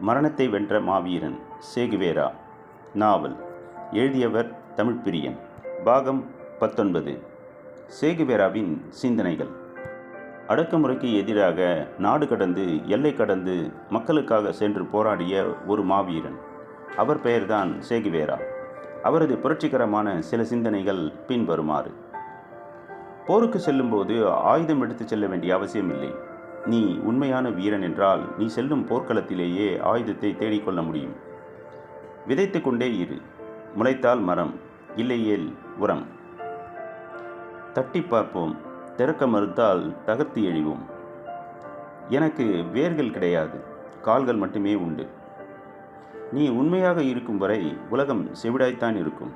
மரணத்தை வென்ற மாவீரன் சேகுவேரா. நாவல். எழுதியவர் தமிழ்பிரியன். பாகம் பத்தொன்பது. சேகுவேராவின் சிந்தனைகள். அடக்குமுறைக்கு எதிராக நாடு கடந்து எல்லை கடந்து மக்களுக்காக சென்று போராடிய ஒரு மாவீரன். அவர் பெயர்தான் சேகுவேரா. அவரது புரட்சிகரமான சில சிந்தனைகள் பின்வருமாறு. போருக்கு செல்லும்போது ஆயுதம் எடுத்துச் செல்ல வேண்டிய அவசியமில்லை. நீ உண்மையான வீரன் என்றால் நீ செல்லும் போர்க்களத்திலேயே ஆயுதத்தை தேடிக்கொள்ள முடியும். விதைத்து கொண்டே இரு. முளைத்தால் மரம் இல்லையேல் உரம். தட்டி பார்ப்போம். திறக்க மறுத்தால் தகர்த்து எழிவோம் எனக்கு வேர்கள் கிடையாது. கால்கள் மட்டுமே உண்டு. நீ உண்மையாக இருக்கும் வரை உலகம் செவிடாய்த்தான் இருக்கும்.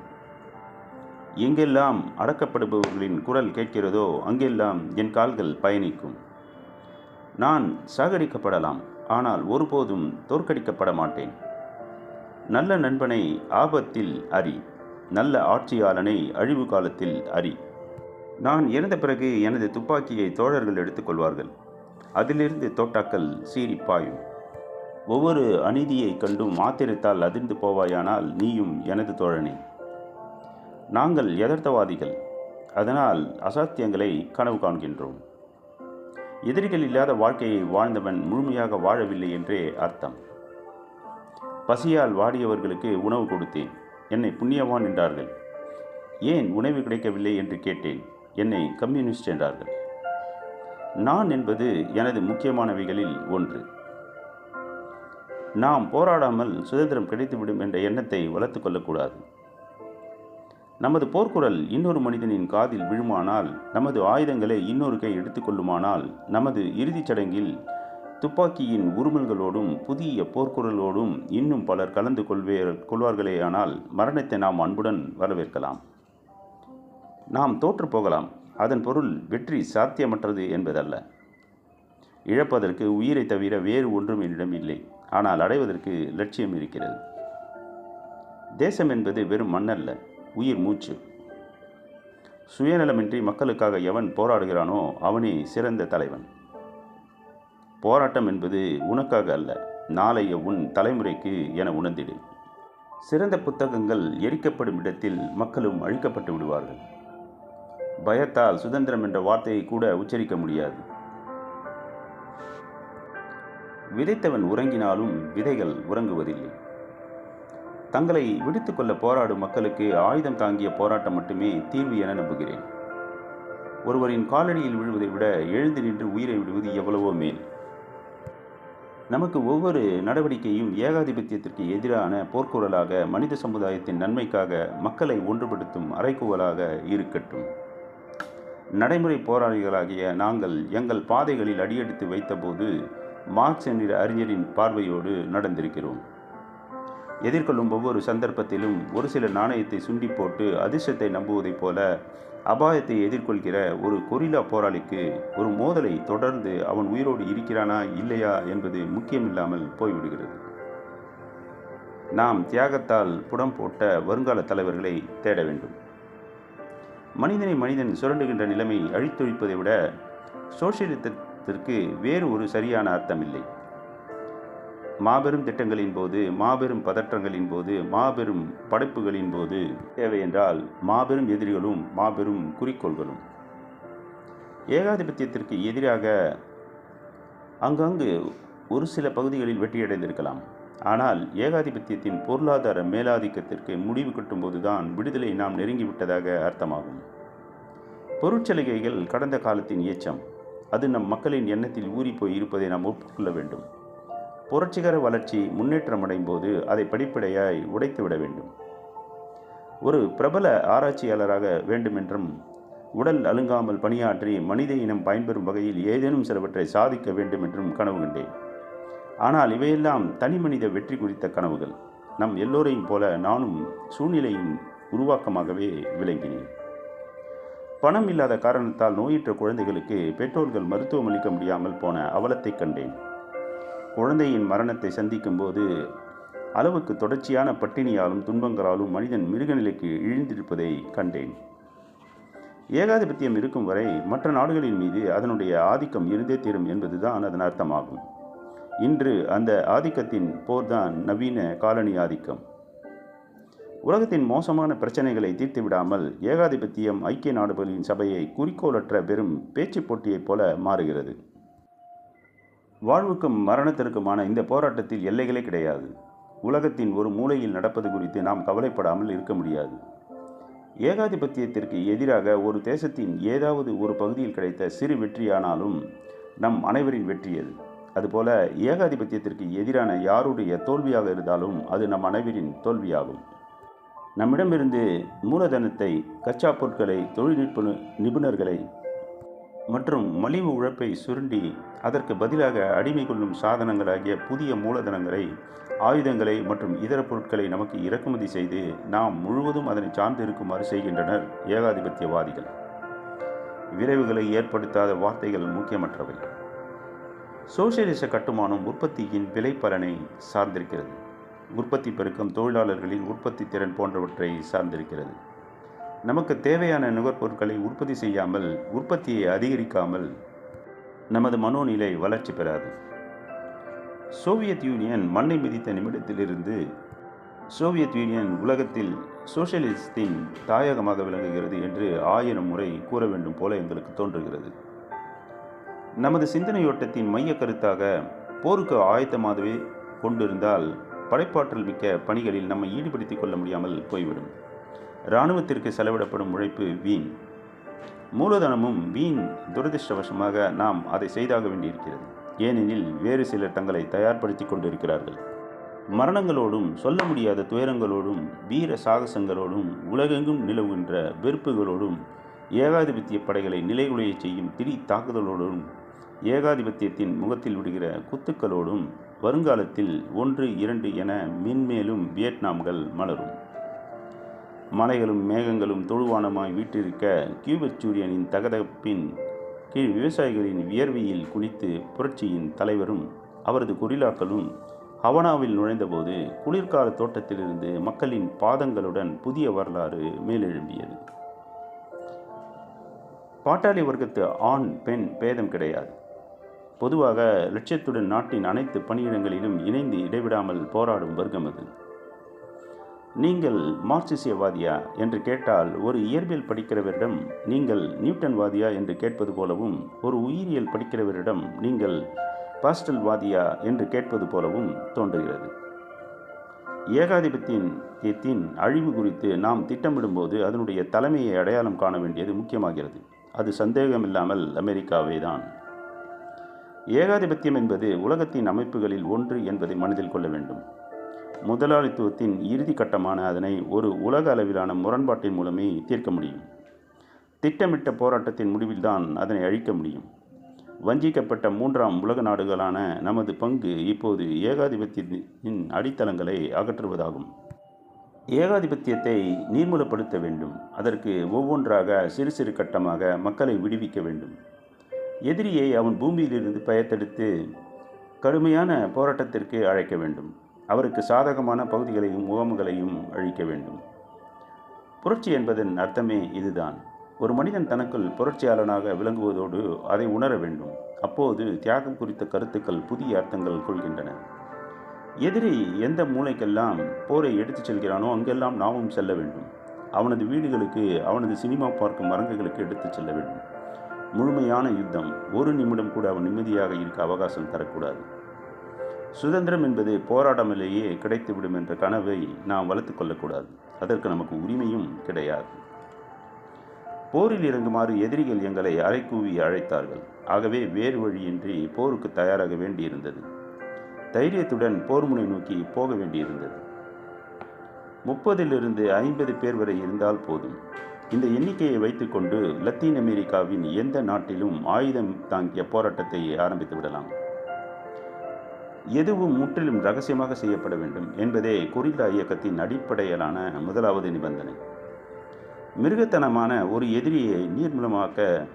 எங்கெல்லாம் அடக்கப்படுபவர்களின் குரல் கேட்கிறதோ அங்கெல்லாம் என் கால்கள் பயணிக்கும். நான் சாகடிக்கப்படலாம் ஆனால் ஒருபோதும் தோற்கடிக்கப்பட மாட்டேன். நல்ல நண்பனை ஆபத்தில் அறி நல்ல ஆட்சியாளனை அழிவு காலத்தில் அறி. நான் இறந்த பிறகு எனது துப்பாக்கியை தோழர்கள் எடுத்துக்கொள்வார்கள் அதிலிருந்து தோட்டாக்கள் சீறி பாயும். ஒவ்வொரு அநீதியை கண்டும் ஆத்திரத்தால் அதிர்ந்து போவாயானால் நீயும் எனது தோழனே. நாங்கள் எதர்த்தவாதிகள். அதனால் அசாத்தியங்களை கனவு காண்கின்றோம். எதிரிகள் இல்லாத வாழ்க்கையை வாழ்ந்தவன் முழுமையாக வாழவில்லை என்றே அர்த்தம். பசியால் வாடியவர்களுக்கு உணவு கொடுத்தேன். என்னை புண்ணியவான் என்றார்கள். ஏன் உணவு கிடைக்கவில்லை என்று கேட்டேன். என்னை கம்யூனிஸ்ட் என்றார்கள். நான் என்பது எனது முக்கியமானவைகளில் ஒன்று. நாம் போராடாமல் சுதந்திரம் கிடைத்துவிடும் என்ற எண்ணத்தை வளர்த்து கொள்ளக்கூடாது. நமது போர்க்குரல் இன்னொரு மனிதனின் காதில் விழுமானால் நமது ஆயுதங்களை இன்னொரு கை எடுத்துக்கொள்ளுமானால் நமது இறுதிச் சடங்கில் துப்பாக்கியின் உருமல்களோடும் புதிய போர்க்குரலோடும் இன்னும் பலர் கலந்து கொள்வே கொள்வார்களேயானால் மரணத்தை நாம் அன்புடன் வரவேற்கலாம். நாம் தோற்று போகலாம். அதன் பொருள் வெற்றி சாத்தியமற்றது என்பதல்ல. இழப்பதற்கு உயிரை தவிர வேறு ஒன்றும் என்னிடம் இல்லை. ஆனால் அடைவதற்கு லட்சியம் இருக்கிறது. தேசம் என்பது வெறும் மண்ணல்ல. உயிர் மூச்சு. சுயநலமின்றி மக்களுக்காக எவன் போராடுகிறானோ அவனே சிறந்த தலைவன். போராட்டம் என்பது உனக்காக அல்ல நாளைய உன் தலைமுறைக்கு என உணர்ந்திடு. சிறந்த புத்தகங்கள் எரிக்கப்படும் இடத்தில் மக்களும் அழிக்கப்பட்டு விடுவார்கள். பயத்தால் சுதந்திரம் என்ற வார்த்தையை கூட உச்சரிக்க முடியாது. விதைத்தவன் உறங்கினாலும் விதைகள் உறங்குவதில்லை. தங்களை விடுத்துக்கொள்ள போராடும் மக்களுக்கு ஆயுதம் தாங்கிய போராட்டம் மட்டுமே தீர்வு என நம்புகிறேன். ஒருவரின் காலடியில் விழுவதை விட எழுந்து நின்று உயிரை விடுவது எவ்வளவோ மேல். நமக்கு ஒவ்வொரு நடவடிக்கையும் ஏகாதிபத்தியத்திற்கு எதிரான போர்க்குரலாக மனித சமுதாயத்தின் நன்மைக்காக மக்களை ஒன்றுபடுத்தும் அரைக்குவலாக இருக்கட்டும். நடைமுறை போராளிகளாகிய நாங்கள் எங்கள் பாதைகளில் அடியெடுத்து வைத்தபோது மார்க்ஸ் என்கிற அறிஞரின் பார்வையோடு நடந்திருக்கிறோம். எதிர்கொள்ளும் ஒவ்வொரு சந்தர்ப்பத்திலும் ஒரு சில நாணயத்தை சுண்டி போட்டு அதிர்ஷ்டத்தை நம்புவதைப் போல அபாயத்தை எதிர்கொள்கிற ஒரு கொரில்லா போராளிக்கு ஒரு மோதலை தொடர்ந்து அவன் உயிரோடு இருக்கிறானா இல்லையா என்பது முக்கியமில்லாமல் போய்விடுகிறது. நாம் தியாகத்தால் புடம் போட்ட வருங்கால தலைவர்களை தேட வேண்டும். மனிதனை மனிதன் சுரண்டுகின்ற நிலைமை அழித்தொழிப்பதை விட சோசியலிசத்திற்கு வேறு ஒரு சரியான அர்த்தமில்லை மாபெரும் திட்டங்களின் போது மாபெரும் பதற்றங்களின் போது மாபெரும் படைப்புகளின் போது தேவை என்றால் மாபெரும் எதிரிகளும் மாபெரும் குறிக்கோள்களும். ஏகாதிபத்தியத்திற்கு எதிராக அங்கங்கு ஒரு சில பகுதிகளில் வெற்றியடைந்திருக்கலாம். ஆனால் ஏகாதிபத்தியத்தின் பொருளாதார மேலாதிக்கத்திற்கு முடிவு கட்டும்போதுதான் விடுதலை நாம் நெருங்கிவிட்டதாக அர்த்தமாகும். பொருட்சலுகைகள் கடந்த காலத்தின் ஏச்சம் அது நம் மக்களின் எண்ணத்தில் ஊறிப்போய் இருப்பதை நாம் ஒப்புக்கொள்ள வேண்டும். புரட்சிகர வளர்ச்சி முன்னேற்றமடையும் போது அதை படிப்படியாய் உடைத்துவிட வேண்டும். ஒரு பிரபல ஆராய்ச்சியாளராக வேண்டுமென்றும் உடல் அலுங்காமல் பணியாற்றி மனித இனம் பயன்பெறும் வகையில் ஏதேனும் சிலவற்றை சாதிக்க வேண்டும் என்றும் கனவு கண்டேன். ஆனால் இவையெல்லாம் தனி மனித வெற்றி குறித்த கனவுகள். நம் எல்லோரையும் போல நானும் சூழ்நிலையின் உருவாக்கமாகவே விளங்கினேன். பணம் இல்லாத காரணத்தால் நோயிற்ற குழந்தைகளுக்கு பெற்றோர்கள் மருத்துவமளிக்க முடியாமல் போன அவலத்தை கண்டேன். குழந்தையின் மரணத்தை சந்திக்கும் போது அளவுக்கு தொடர்ச்சியான பட்டினியாலும் துன்பங்களாலும் மனிதன் மிருகநிலைக்கு இழிந்திருப்பதை கண்டேன். ஏகாதிபத்தியம் இருக்கும் வரை மற்ற நாடுகளின் மீது அதனுடைய ஆதிக்கம் இருந்தே தீரும் என்பதுதான் அதன் அர்த்தமாகும். இன்று அந்த ஆதிக்கத்தின் போர்தான் நவீன காலனி ஆதிக்கம். உலகத்தின் மோசமான பிரச்சனைகளை தீர்த்து விடாமல் ஏகாதிபத்தியம் ஐக்கிய நாடுகளின் சபையை குறிக்கோளற்ற பெரும் பேச்சு போட்டியைப் போல மாறுகிறது. வாழ்வுக்கும் மரணத்திற்குமான இந்த போராட்டத்தில் எல்லைகளே கிடையாது. உலகத்தின் ஒரு மூலையில் நடப்பது குறித்து நாம் கவலைப்படாமல் இருக்க முடியாது. ஏகாதிபத்தியத்திற்கு எதிராக ஒரு தேசத்தின் ஏதாவது ஒரு பகுதியில் கிடைத்த சிறு வெற்றியானாலும் நம் அனைவரின் வெற்றி அது அதுபோல ஏகாதிபத்தியத்திற்கு எதிரான யாருடைய தோல்வியாக இருந்தாலும் அது நம் அனைவரின் தோல்வியாகும். நம்மிடமிருந்து மூலதனத்தை கச்சா பொருட்களை தொழில்நுட்ப நிபுணர்களை மற்றும் மலிவு உழைப்பை சுருண்டி அதற்கு பதிலாக அடிமை கொள்ளும் சாதனங்களாகிய புதிய மூலதனங்களை ஆயுதங்களை மற்றும் இதர பொருட்களை நமக்கு இறக்குமதி செய்து நாம் முழுவதும் அதனை சார்ந்து இருக்குமாறு செய்கின்றனர் ஏகாதிபத்தியவாதிகள். விரைவுகளை ஏற்படுத்தாத வார்த்தைகள் முக்கியமற்றவை. சோசியலிச கட்டுமானம் உற்பத்தியின் விலை பலனை சார்ந்திருக்கிறது. உற்பத்தி பெருக்கம் தொழிலாளர்களின் உற்பத்தி திறன் போன்றவற்றை சார்ந்திருக்கிறது. நமக்கு தேவையான நுகர்பொருட்களை உற்பத்தி செய்யாமல் உற்பத்தியை அதிகரிக்காமல் நமது மனோநிலை வளர்ச்சி பெறாது. சோவியத் யூனியன் மண்ணை மிதித்த நிமிடத்திலிருந்து சோவியத் யூனியன் உலகத்தில் சோசியலிசத்தின் தாயகமாக விளங்குகிறது என்று ஆயிரம் முறை கூற வேண்டும் போல எங்களுக்கு தோன்றுகிறது. நமது சிந்தனையோட்டத்தின் மைய கருத்தாக போருக்கு ஆயத்தமாகவே கொண்டிருந்தால் படைப்பாற்றல் மிக்க பணிகளில் நம்மை ஈடுபடுத்திக் கொள்ள முடியாமல் போய்விடும். இராணுவத்திற்கு செலவிடப்படும் உழைப்பு வீண். மூலதனமும் வீண். துரதிருஷ்டவசமாக நாம் அதை செய்தாக வேண்டியிருக்கிறது. ஏனெனில் வேறு சிலர் தங்களை தயார்படுத்தி கொண்டிருக்கிறார்கள். மரணங்களோடும் சொல்ல முடியாத துயரங்களோடும் வீர சாகசங்களோடும் உலகெங்கும் நிலவுகின்ற வெறுப்புகளோடும் ஏகாதிபத்திய படைகளை நிலைகுலையச் செய்யும் திடீ தாக்குதலோடும் ஏகாதிபத்தியத்தின் முகத்தில் விடுகிற குத்துக்களோடும் வருங்காலத்தில் ஒன்று இரண்டு என மென்மேலும் வியட்நாம்கள் மலரும். மலைகளும் மேகங்களும் தொழுவானமாய் வீட்டிருக்க கியூபெக் சூரியனின் தகதப்பின் கீழ் விவசாயிகளின் வியர்வையில் குளித்து புரட்சியின் தலைவரும் அவரது கொரில்லாக்களும் ஹவனாவில் நுழைந்தபோது குளிர்கால தோட்டத்திலிருந்து மக்களின் பாதங்களுடன் புதிய வரலாறு மேலெழும்பியது. பாட்டாளி வர்க்கத்து ஆண் பெண் பேதம் கிடையாது. பொதுவாக லட்சியத்துடன் நாட்டின் அனைத்து பணியிடங்களிலும் இணைந்து இடைவிடாமல் போராடும் வர்க்கம் அது. நீங்கள் மார்க்சிசியவாதியா என்று கேட்டால் ஒரு இயற்பியல் படிக்கிறவரிடம் நீங்கள் நியூட்டன்வாதியா என்று கேட்பது போலவும் ஒரு உயிரியல் படிக்கிறவரிடம் நீங்கள் பாஸ்டல்வாதியா என்று கேட்பது போலவும் தோன்றுகிறது. ஏகாதிபத்தியத்தின் அழிவு குறித்து நாம் திட்டமிடும்போது அதனுடைய தலைமையை அடையாளம் காண வேண்டியது முக்கியமாகிறது. அது சந்தேகமில்லாமல் அமெரிக்காவே தான் ஏகாதிபத்தியம் என்பது உலகத்தின் அமைப்புகளில் ஒன்று என்பதை மனதில் கொள்ள வேண்டும். முதலாளித்துவத்தின் இறுதி கட்டமான அதனை ஒரு உலக அளவிலான முரண்பாட்டின் மூலமே தீர்க்க முடியும். திட்டமிட்ட போராட்டத்தின் முடிவில்தான் அதனை அழிக்க முடியும். வஞ்சிக்கப்பட்ட மூன்றாம் உலக நாடுகளான நமது பங்கு இப்போது ஏகாதிபத்தியத்தின் அடித்தளங்களை அகற்றுவதாகும். ஏகாதிபத்தியத்தை நீர்மூலப்படுத்த வேண்டும். அதற்கு ஒவ்வொன்றாக சிறு சிறு கட்டமாக மக்களை விடுவிக்க வேண்டும். எதிரியை அவன் பூமியிலிருந்து பயத்தெடுத்து கடுமையான போராட்டத்திற்கு அழைக்க வேண்டும். அவருக்கு சாதகமான பகுதிகளையும் முகமுகளையும் அழிக்க வேண்டும். புரட்சி என்பதன் அர்த்தமே இதுதான். ஒரு மனிதன் தனக்குள் புரட்சியாளனாக விளங்குவதோடு அதை உணர வேண்டும். அப்போது தியாகம் குறித்த கருத்துக்கள் புதிய அர்த்தங்கள் கொள்கின்றன. எதிரி எந்த மூளைக்கெல்லாம் போரை எடுத்துச் செல்கிறானோ அங்கெல்லாம் நாமும் செல்ல வேண்டும். அவனது வீடுகளுக்கு அவனது சினிமா பார்க்கும் அரங்குகளுக்கு எடுத்துச் செல்ல வேண்டும். முழுமையான யுத்தம் ஒரு நிமிடம் கூட அவன் நிம்மதியாக இருக்க அவகாசம் தரக்கூடாது. சுதந்திரம் என்பது போராடாமலேயே கிடைத்துவிடும் என்ற கனவை நாம் வளர்த்து கொள்ளக்கூடாது. அதற்கு நமக்கு உரிமையும் கிடையாது. போரில் இறங்குமாறு எதிரிகள் எங்களை அரைக்கூவி அழைத்தார்கள். ஆகவே வேறு வழியின்றி போருக்கு தயாராக வேண்டியிருந்தது. தைரியத்துடன் போர் முனை நோக்கி போக வேண்டியிருந்தது. முப்பதிலிருந்து ஐம்பது பேர் வரை இருந்தால் போதும். இந்த எண்ணிக்கையை வைத்துக்கொண்டு லத்தீன் அமெரிக்காவின் எந்த நாட்டிலும் ஆயுதம் தாங்கிய போராட்டத்தை ஆரம்பித்து விடலாம். எதுவும் முற்றிலும் ரகசியமாக செய்யப்பட வேண்டும் என்பதே கொரில்லா இயக்கத்தின் அடிப்படையிலான முதலாவது நிபந்தனை. மிருகத்தனமான ஒரு எதிரியை நீர்மூலமாக்க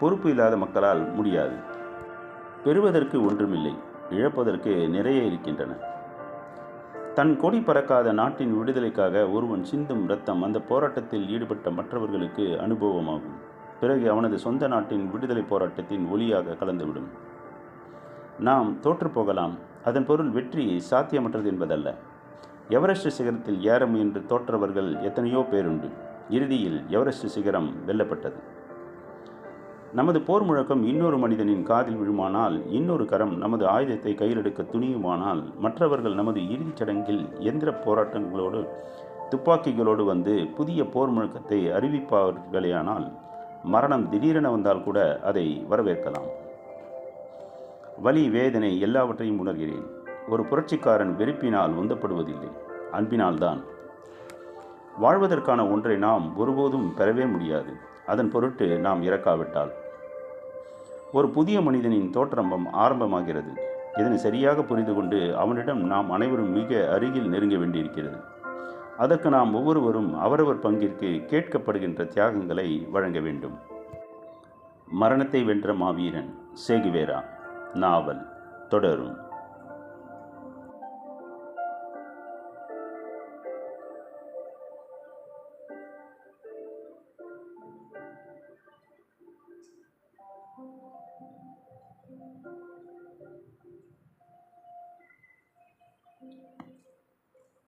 பொறுப்பு இல்லாத மக்களால் முடியாது. பெறுவதற்கு ஒன்றுமில்லை இழப்பதற்கு நிறைய இருக்கின்றன. தன் கொடி பறக்காத நாட்டின் விடுதலைக்காக ஒருவன் சிந்தும் இரத்தம் அந்த போராட்டத்தில் ஈடுபட்ட மற்றவர்களுக்கு அனுபவமாகும். பிறகு அவனது சொந்த நாட்டின் விடுதலை போராட்டத்தின் ஒளியாக கலந்துவிடும். நாம் தோற்றுப்போகலாம் அதன் பொருள் வெற்றி சாத்தியமற்றது என்பதல்ல. எவரெஸ்ட் சிகரத்தில் ஏற முயன்று தோற்றவர்கள் எத்தனையோ பேருண்டு. இறுதியில் எவரெஸ்ட் சிகரம் வெல்லப்பட்டது. நமது போர் முழக்கம் இன்னொரு மனிதனின் காதில் விழுமானால் இன்னொரு கரம் நமது ஆயுதத்தை கையிலெடுக்க துணியுமானால் மற்றவர்கள் நமது இறுதிச் சடங்கில் எந்திர போராட்டங்களோடு துப்பாக்கிகளோடு வந்து புதிய போர் முழக்கத்தை அறிவிப்பார்களேயானால் மரணம் திடீரென வந்தால் கூட அதை வரவேற்கலாம். வலி வேதனை எல்லாவற்றையும் உணர்கிறேன். ஒரு புரட்சிக்காரன் வெறுப்பினால் உந்தப்படுவதில்லை. அன்பினால்தான். வாழ்வதற்கான ஒன்றை நாம் ஒருபோதும் பெறவே முடியாது. அதன் பொருட்டு நாம் இறக்காவிட்டால். ஒரு புதிய மனிதனின் தோற்றம்பம் ஆரம்பமாகிறது. இதனை சரியாக புரிந்து கொண்டு அவனிடம் நாம் அனைவரும் மிக அருகில் நெருங்க வேண்டியிருக்கிறது. அதற்கு நாம் ஒவ்வொருவரும் அவரவர் பங்கிற்கு கேட்கப்படுகின்ற தியாகங்களை வழங்க வேண்டும். மரணத்தை வென்ற மாவீரன் சேகுவேரா. நாவல் தொடரும்.